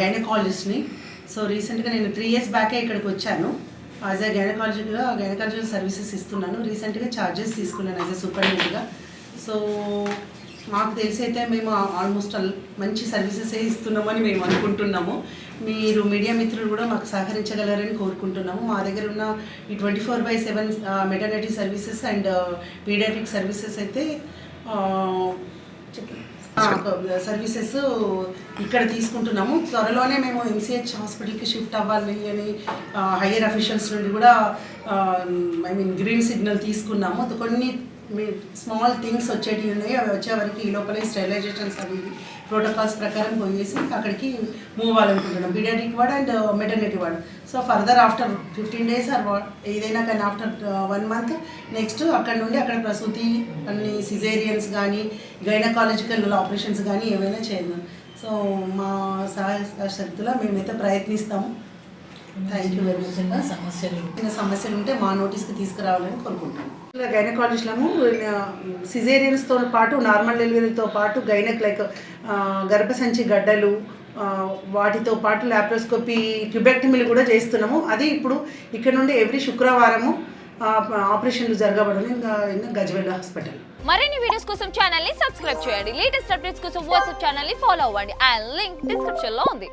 గైనకాలజిస్ట్ని so రీసెంట్గా నేను three years బ్యాకే ఇక్కడికి వచ్చాను. యాజ్ అ గైనకాలజీగా గైనకాలజీ సర్వీసెస్ ఇస్తున్నాను. రీసెంట్గా ఛార్జెస్ తీసుకున్నాను యాజ్ ఎ సూపరింటెండెంట్గా సో మాకు తెలిసి అయితే మేము ఆల్మోస్ట్ అల్ మంచి సర్వీసెస్ ఇస్తున్నామని మేము అనుకుంటున్నాము. మీరు మీడియా మిత్రులు కూడా మాకు సహకరించగలరని కోరుకుంటున్నాము. మా దగ్గర ఉన్న ఈ twenty four by seven maternity services and paediatric services అయితే సర్వీసెస్ ఇక్కడ తీసుకుంటున్నాము. త్వరలోనే మేము ఎంసీహెచ్ హాస్పిటల్కి షిఫ్ట్ అవ్వాలి అని హయ్యర్ అఫీషియల్స్ నుండి కూడా ఐ మీన్ గ్రీన్ సిగ్నల్ తీసుకున్నాము. కొన్ని స్మాల్ థింగ్స్ వచ్చేటివి ఉన్నాయి అవి వచ్చే వరకు ఈ లోపల స్టెరిలైజేషన్స్ అవి ప్రోటోకాల్స్ ప్రకారం పోయేసి అక్కడికి move అవ్వాలనుకుంటున్నాం. Paediatric ward and maternity ward so further after fifteen days or ఏదైనా కానీ ఆఫ్టర్ వన్ మంత్ నెక్స్ట్ అక్కడ నుండి అక్కడ ప్రసూతి అన్ని సిజేరియన్స్ కానీ గైనకాలజికల్ ఆపరేషన్స్ కానీ ఏమైనా చేయను సో మా సహాయ శక్తిలో మేమైతే ప్రయత్నిస్తాము. థ్యాంక్ యూ వెరీ మచ్ చిన్న సమస్యలు. చిన్న సమస్యలు ఉంటే మా నోటీస్కి తీసుకురావాలని కోరుకుంటున్నాను గైనకాలజిస్ట్లము సిజేరియన్స్తో పాటు నార్మల్ డెలివరీతో పాటు గైనక్ లైక్ గర్భసంచి గడ్డలు ఆ, వాటితో పాటు ల్యాప్రోస్కోపీ ట్యూబెక్టమీలు కూడా చేస్తున్నాము అది ఇప్పుడు ఇక్కడ నుండి ఎవ్రీ శుక్రవారము ఆ, ఆపరేషన్లు జరగబడను. ఇంకా గజ్వెల్ హాస్పిటల్. మరిన్ని వీడియోస్ కోసం ఛానల్ని సబ్స్క్రైబ్ చేయండి. లేటెస్ట్ అప్డేట్స్ కోసం వాట్సాప్ ఛానల్ని ఫాలో అవ్వండి. అండ్ లింక్ డిస్క్రిప్షన్లో ఉంది.